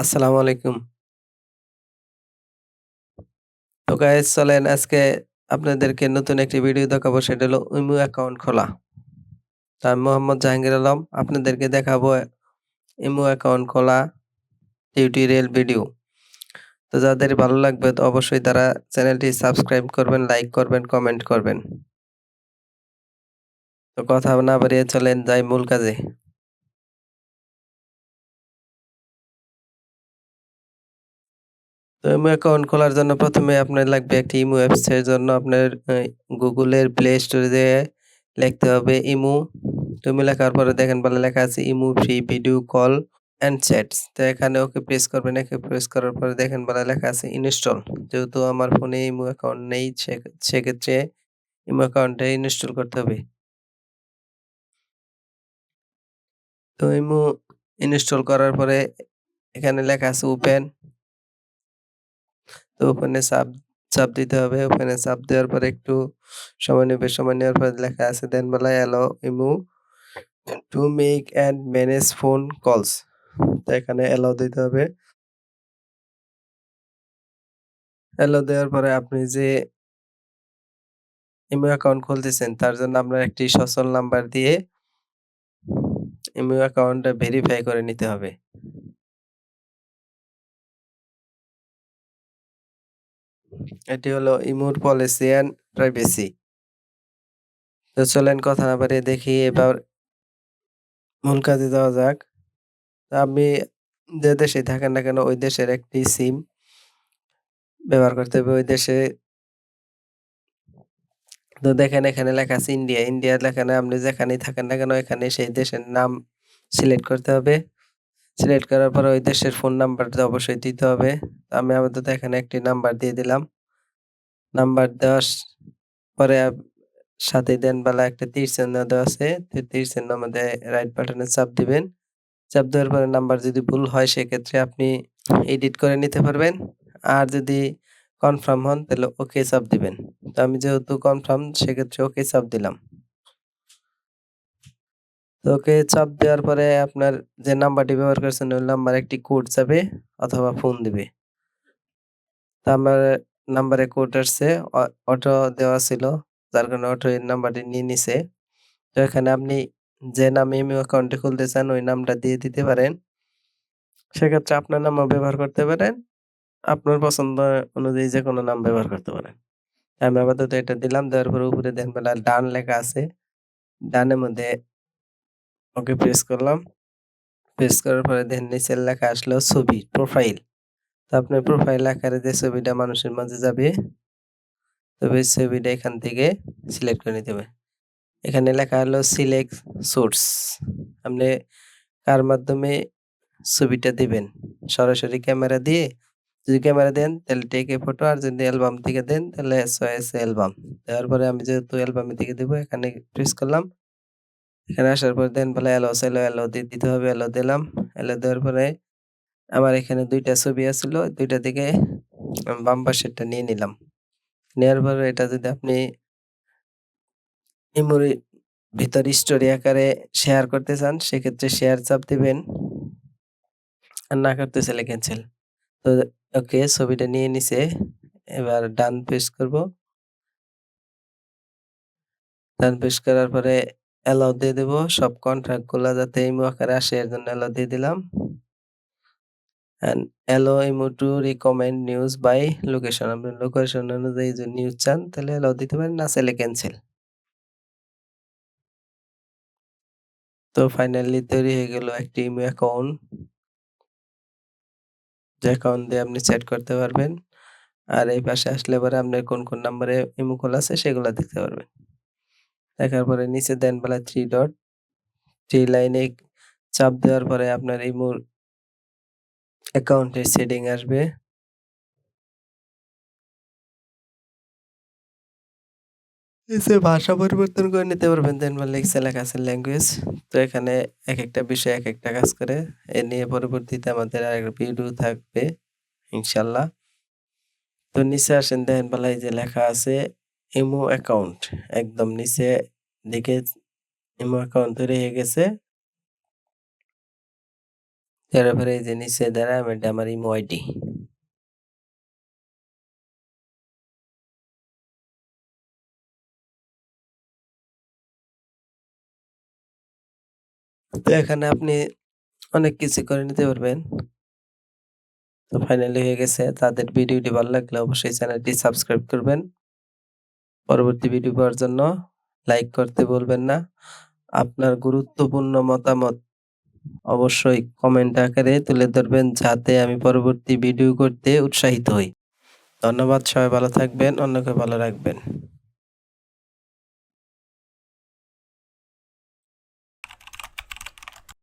আসসালামু আলাইকুম। তো গাইস চলেন আজকে আপনাদেরকে নতুন একটি ভিডিও দেখাবো সেটা হলো ইমো অ্যাকাউন্ট খোলা। তো আমি মোহাম্মদ জাহাঙ্গীর আলম আপনাদেরকে দেখাবো ইমো অ্যাকাউন্ট খোলা টিউটোরিয়াল ভিডিও। তো যাদের ভালো লাগবে তো অবশ্যই তারা চ্যানেলটি সাবস্ক্রাইব করবেন, লাইক করবেন, কমেন্ট করবেন। তো কথা না বাড়িয়ে চলেন যাই মূল কাজে। তো ইমো অ্যাকাউন্ট খোলার জন্য প্রথমে আপনার লাগবে একটি ইমো অ্যাপস এর জন্য আপনার গুগলের প্লে স্টোরে যেয়ে লিখতে হবে ইমো। তো ইমো লেখার পরে দেখেন বলে লেখা আছে Imo free video call and chats. তো এখানে ওকে প্রেস করবেন। একে প্রেস করার পরে দেখেন বলে লেখা আছে ইনস্টল। যেহেতু আমার ফোনে ইমো অ্যাকাউন্ট নেই সেক্ষেত্রে ইমো অ্যাকাউন্টটা ইনস্টল করতে হবে। তো ইমো ইনস্টল করার পরে এখানে লেখা আছে ওপেন। তো ওপেনে চাপ চাপ দিতে হবে। ওপেনে চাপ দেওয়ার পরে একটু সময় নেবে। সময় নেওয়ার পরে লেখা আছে, দেন বলা allow imo to make and manage phone calls. তো এখানে অ্যালো দিতে হবে। অ্যালো দেওয়ার পরে আপনি যে ইমো অ্যাকাউন্ট খুলতেছেন, তার জন্য আপনার একটি সচল নাম্বার দিয়ে ইমো অ্যাকাউন্টটা ভেরিফাই করে নিতে হবে। এটি হলো ইমোর পলিসি অ্যান্ড প্রাইভেসি। তো চলেন কথা না বাড়িয়ে দেখি এবার মূল কাজে যাওয়া যাক। আপনি যে দেশে থাকেন না কেন, ওই দেশের একটি সিম ব্যবহার করতে হবে ওই দেশে তো দেখেন এখানে লেখা আছে ইন্ডিয়া। ইন্ডিয়া লেখানে আপনি যেখানেই থাকেন না কেন, এখানে সেই দেশের নাম সিলেক্ট করতে হবে। সিলেক্ট করার পরে ওই দেশের ফোন নাম্বারটা অবশ্যই দিতে হবে। আমি আপাতত এখানে একটি নাম্বার দিয়ে দিলাম। নাম্বার দেওয়ার পরে সাথে দেন বেলা একটা তীর চিহ্ন দেওয়া আছে। তীর চিহ্ন মধ্যে রাইট বাটনে চাপ দিবেন। চাপ দেওয়ার পরে নাম্বার যদি ভুল হয়, সেক্ষেত্রে আপনি এডিট করে নিতে পারবেন। আর যদি কনফার্ম হন, তাহলে ওকে চাপ দিবেন। তো আমি যেহেতু কনফার্ম সেক্ষেত্রে ওকে চাপ দিলাম। তো ওকে চাপ দেওয়ার পরে আপনার যে নাম্বারটি ব্যবহার করছেন, ওই নাম্বারে একটি কোড যাবে অথবা ফোন দিবে। তো আমার নাম্বারে কোড আসছে অটো দেওয়া ছিল, যার কারণে অটো এই নাম্বারটি নিয়ে নিছে। তো এখানে আপনি যে নামে ইমেল অ্যাকাউন্টটি খুলতে চান, ওই নামটা দিয়ে দিতে পারেন। সেক্ষেত্রে আপনার নামও ব্যবহার করতে পারেন। আপনার পছন্দ অনুযায়ী যে কোনো নাম ব্যবহার করতে পারেন। আমি আপাতত এটা দিলাম, দেওয়ার পরে উপরে দেখেন বেলা ডান লেখা আছে। ডানের মধ্যে ওকে প্রেস করলাম। প্রেস করার পরে দেখেন নিচের লেখা আসলো ছবি প্রোফাইল। তো আপনার প্রোফাইল আকারে যে ছবিটা মানুষের মাঝে যাবে তবে ছবিটা এখান থেকে সিলেক্ট করে নিতে হবে। এখানে লেখা হলো সিলেক্ট সোর্স। আপনি কার মাধ্যমে ছবিটা দিবেন। সরাসরি ক্যামেরা দিয়ে যদি ক্যামেরা দেন, তাহলে টেকে ফটো আর যদি অ্যালবাম থেকে দেন, তাহলে এসওএস অ্যালবাম। দেওয়ার পরে আমি যেহেতু অ্যালবামের থেকে দেবো, এখানে প্রেস করলাম। এখানে আসার পর দেন বলে এলো চাইলো এলো দিয়ে দিতে হবে এলো দিলাম। এলো দেওয়ার পরে আমার এখানে দুইটা ছবি আছিল, দুইটা থেকে বাম পাশেরটা নিয়ে নিলাম। নেওয়ার পরে এটা যদি আপনি মেমোরি ভিতর স্টোরি আকারে শেয়ার করতে চান, সেক্ষেত্রে শেয়ার চাপ দিবেন। আর না করতে চাইলে ক্যান্সেল। তো ওকে, ছবিটা নিয়ে নিছে। এবার ডান প্রেস করব। ডান প্রেস করার পরে অ্যালাউ দিয়ে দেব। সব কন্ট্রাক্টগুলা যাতে ইমো আকারে আসে এর জন্য অ্যালাউ দিয়ে দিলাম। Allow imo to recommend news by location. আপনি লোকেশন অনুযায়ী যদি নিউজ চান তাহলে অ্যালাউ দিতে পারেন না চাইলে ক্যান্সেল। তো ফাইনালি তৈরি হয়ে গেল একটি ইমো অ্যাকাউন্ট। যে অ্যাকাউন্ট দিয়ে আপনি চ্যাট করতে পারবেন। আর এই পাশে আসলে পরে আপনার কোন, কোন নাম্বারে ইমো খোলা আছে সেগুলা দেখতে পারবেন। দেখার পরে নিচে দেন বেলা থ্রি ডট থ্রি লাইনে চাপ দেওয়ার পরে আপনার ইমোর অ্যাকাউন্টের সেটিং আসবে। ভাষা পরিবর্তন করে নিতে পারবেন দেন বা লিখছে লেখা আছে ল্যাঙ্গুয়েজ। তো এখানে এক একটা বিষয় এক একটা কাজ করে। এ নিয়ে পরবর্তীতে আমাদের আরেকটা ভিডিও থাকবে ইনশাআল্লাহ। তো নিচে আসেন, দেখেন এই যে লেখা আছে ইমো অ্যাকাউন্ট। একদম নিচে দিকে ইমো অ্যাকাউন্ট তৈরি হয়ে গেছে। দেওয়ার পরে এই যে নিচে দিলাম এটা আমার ইমো আইডি। তো এখানে আপনি অনেক কিছু করে নিতে পারবেন। তো ফাইনালি হয়ে গেছে। তাদের ভিডিওটি ভালো লাগলে অবশ্যই চ্যানেলটি সাবস্ক্রাইব করবেন। পরবর্তী ভিডিও পাওয়ার জন্য লাইক করতে বলবেন না। আপনার গুরুত্বপূর্ণ মতামত অবশ্যই কমেন্ট আকারে তুলে ধরবেন যাতে আমি পরবর্তী ভিডিও করতে উৎসাহিত হই। ধন্যবাদ সবাই ভালো থাকবেন, অন্যকে ভালো রাখবেন।